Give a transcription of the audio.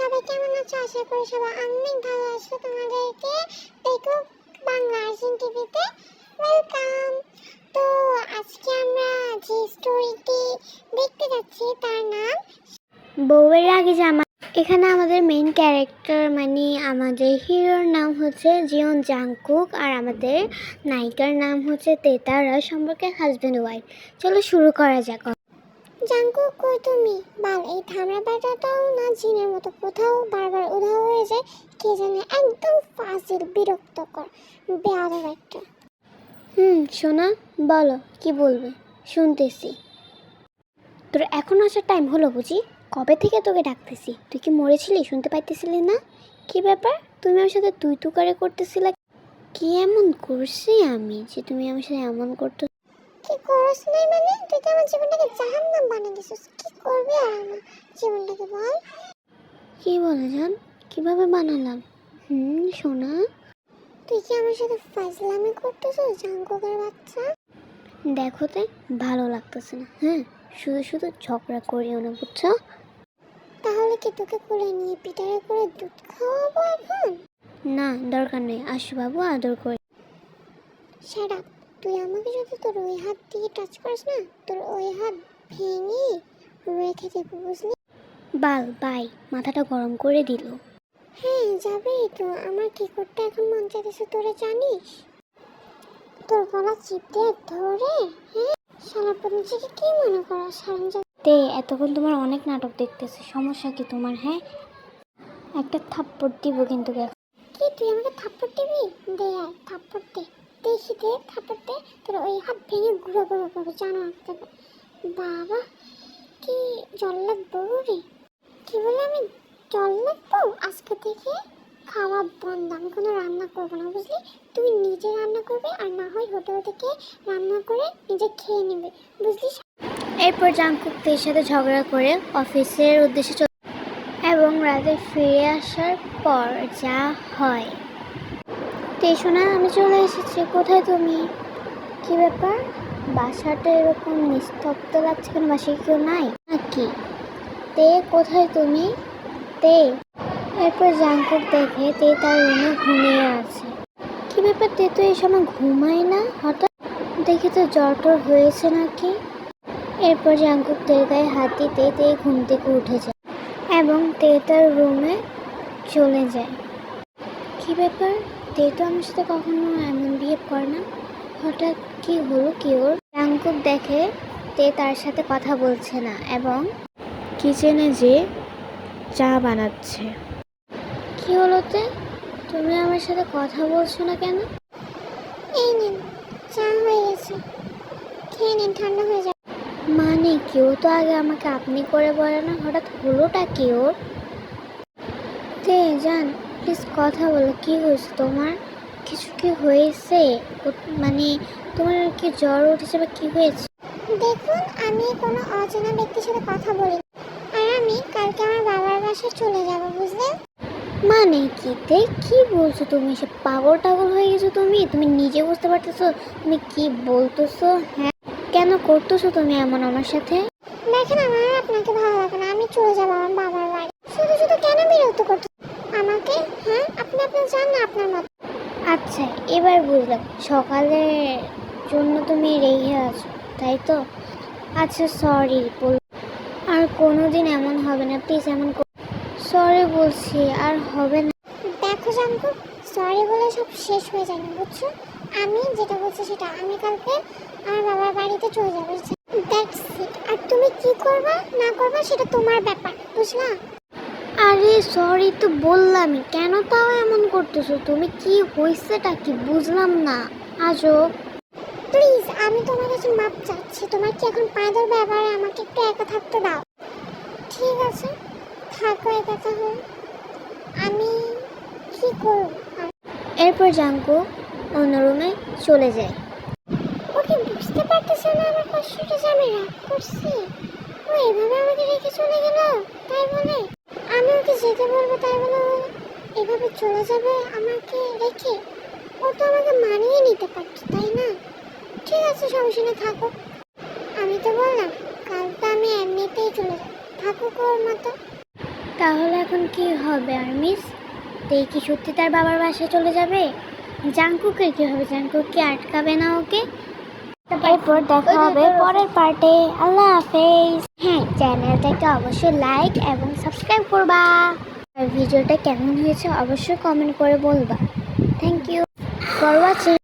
সবাই কেমন আছো? আশা করি সবাই অনেক ভালো আছো। তোমাদেরকে দেখো বাংলা আর্জিন টিভিতে। ওয়েলকাম তো আজকে আমরা যে স্টোরিটি দেখতে যাচ্ছি, তার নাম বউয়ের আগে জামা। এখানে আমাদের মেইন ক্যারেক্টার মানে আমাদের হিরোর নাম হচ্ছে জিয়ন জাংকুক আর আমাদের নায়িকার নাম হচ্ছে তেতারা সম্পর্কে হাজব্যান্ড ওয়াইফ চলো শুরু করা যাক। জাঙ্কুক কই তুমি? বাল, এই থামড়া ব্যাটাটাও না জিনের মতো কোথাও বারবার উধাও হয়ে যায়? কে জানে, একদম ফাজিল, বিরক্তকর, বেয়াদব একটা। হুম, সোনা, বলো, কি বলবে? শুনতেছি। তোর এখন আসার টাইম হলো বুঝি? কবে থেকে তোকে ডাকতেছি? তুই কি মরেছিলি? শুনতে পাইতেছিলি না? কি ব্যাপার? তুমি আমার সাথে তুই তুকারে করতেছিলে? কি এমন করছি আমি যে তুমি আমার সাথে এমন করতে কি করছ নাই মানে? তুই তো আমার জীবনটাকে জাহান্নাম বানিয়ে দিছিস। কি করবি আর আমার জীবনটাকে বল? কি বলে জান? কীভাবে বানালাম? হুম সোনা তুই কি আমার সাথে ফাজলামি করতেছিস জাঙ্কুকের বাচ্চা? দেখো তে ভালো লাগতেছে না হ্যাঁ? শুধু শুধু ঝগড়া করিও না বুঝছ? তাহলে কি তোকে কোলে নিয়ে পিটারে করে দুধ খাওয়াবো এখন? না দরকার নেই। আশু বাবু আদর করে। শাট তুই আমাকে যদি তোর ওই হাত দিয়ে টাচ করিস না তোর ওই হাত ভেঙে রেখে দেবো বুঝলি? বাল বাই মাথাটা গরম করে দিল। হ্যাঁ যাবেই তো। আমার কি করতে এখন মন চাইতেছে তোরা জানিস? তোর গলা চিপ দিয়ে ধরে হ্যাঁ? সারা নিজেকে কি মনে করো সারঞ্জাম তে এতক্ষণ তোমার অনেক নাটক দেখতেছে সমস্যা কি তোমার হ্যাঁ? একটা থাপ্পড় দিব কিন্তু কি তুই আমাকে থাপ্পড় দিবি? দে, থাপ্পড় দে। দেখি দে, থাপ্পড় দে। তোর ওই হাত ভেঙে গুঁড়ো গুঁড়ো জানো বাবা, কি রে। কি বলে আমি? আজকে থেকে খাওয়া বন্ধ। আমি কোনো রান্না করব না, বুঝলি? তুমি নিজে রান্না করবে আর না হয় হোটেল থেকে রান্না করে নিজে খেয়ে নেবে, বুঝলি? এরপর জাংকুকদের সাথে ঝগড়া করে অফিসের উদ্দেশ্যে রাতে ফিরে আসার পর যা হয়। তে শোনা আমি চলে এসেছি। কোথায় তুমি? কি ব্যাপার? বাসাটা এরকম নিস্তব্ধ লাগছে কেন? বাসায় কেউ নাই? নাকি? তে, কোথায় তুমি? তে, এরপর জাংকুক দেখে তে তার রুমে ঘুমিয়ে আছে। কি ব্যাপার? তে তো এই সময় ঘুমায় না, হঠাৎ? দেখে তো জ্বর টর হয়েছে নাকি? এরপর জাংকুক তের গায়ে হাত দিতে তে ঘুম থেকে উঠে যায়। এবং তার রুমে চলে যায়। কি ব্যাপার? তে তো আমার সাথে কখনো এমন বিহেভ করে না। হঠাৎ কি হলো কি ওর? জাংকুক দেখে তে তার সাথে কথা বলছে না এবং কিচেনে যে চা বানাচ্ছে। কি হলো তে? তুমি আমার সাথে কথা বলছো না কেন? এই নিন, চা হয়ে গেছে। খেয়ে নিন, ঠান্ডা হয়ে যাবে। মানে কেউ তো আগে আমাকে আপনি করে বলে না? হঠাৎ হলোটা কি ওর? তে জান প্লিজ কথা বলো কি হয়েছে তোমার? কিছু কি হয়েছে? মানে তোমার কি জ্বর উঠেছে বা কি হয়েছে? দেখুন আমি কোনো অচেনা ব্যক্তির সাথে কথা বলি আর আমি কালকে আমার বাবার বাসায় চলে যাব বুঝলে? মানে কি তে? কি বলছো তুমি? সে পাগল টাগল হয়ে গেছো তুমি? তুমি নিজে বুঝতে পারতেছো? তুমি কি বলতেছো? হ্যাঁ। কেন করতেছো তুমি এমন আমার সাথে? দেখেন আমার আপনাকে ভালো লাগে না আমি চলে যাব আমার বাবার বাড়ি। শুধু শুধু কেন বিরক্ত করতে আমাকে হ্যাঁ আপনি আপনি যান না আপনার মতো। আচ্ছা এবার বুঝলাম। সকালের জন্য তুমি রেগে আছো তাই তো? আচ্ছা সরি বল আর কোনোদিন এমন হবে না প্লিজ এমন সরি বলছি আর হবে না। দেখো জানকো সরি বলে সব শেষ হয়ে যায় বুঝছ? আমি যেটা বলছি সেটা, আমি কালকে আমার বাবার বাড়িতে চলে যাব আর তুমি কি করবা, না করবা সেটা তোমার ব্যাপার, বুঝলা? আরে সরি তো বললামই, কেন তাও এমন করতেছো? তুমি কি হয়েছেটা কি বুঝলাম না। আজব। প্লিজ আমি তোমার কাছে মাপ চাচ্ছি, তোমার কি এখন পায়ে ব্যাপারে আমাকে একটু একা থাকতে দাও। ঠিক আছে, থাকো, একা তাহলে আমি এরপর জাঙ্কু অন্য রুমে চলে যায়। ওকে বুঝতে পারতেছে না আমার কষ্টটা যে আমি রাগ করছি। ও এভাবে আমাকে রেখে চলে গেল? তাই বলে? আমি ওকে যেতে বলব তাই বলে ও এভাবে চলে যাবে আমাকে রেখে? ও তো আমাকে মানিয়ে নিতে পারতো তাই না? ঠিক আছে সমস্যা নেই থাকো। আমি তো বললাম কাল তো আমি এমনিতেই চলে যাব। থাকুক ওর মতো। তাহলে এখন কি হবে আর মিস? তেই কি সত্যি তার বাবার বাসায় চলে যাবে? জাঙ্কুকে কি হবে জাঙ্কুক কি আটকাবে না ওকে? এরপর দেখা হবে পরের পার্টে। আল্লাহ হাফেজ। হ্যাঁ চ্যানেলটাকে অবশ্যই লাইক এবং সাবস্ক্রাইব করবা। আর ভিডিওটা কেমন হয়েছে অবশ্যই কমেন্ট করে বলবা। Thank you for watching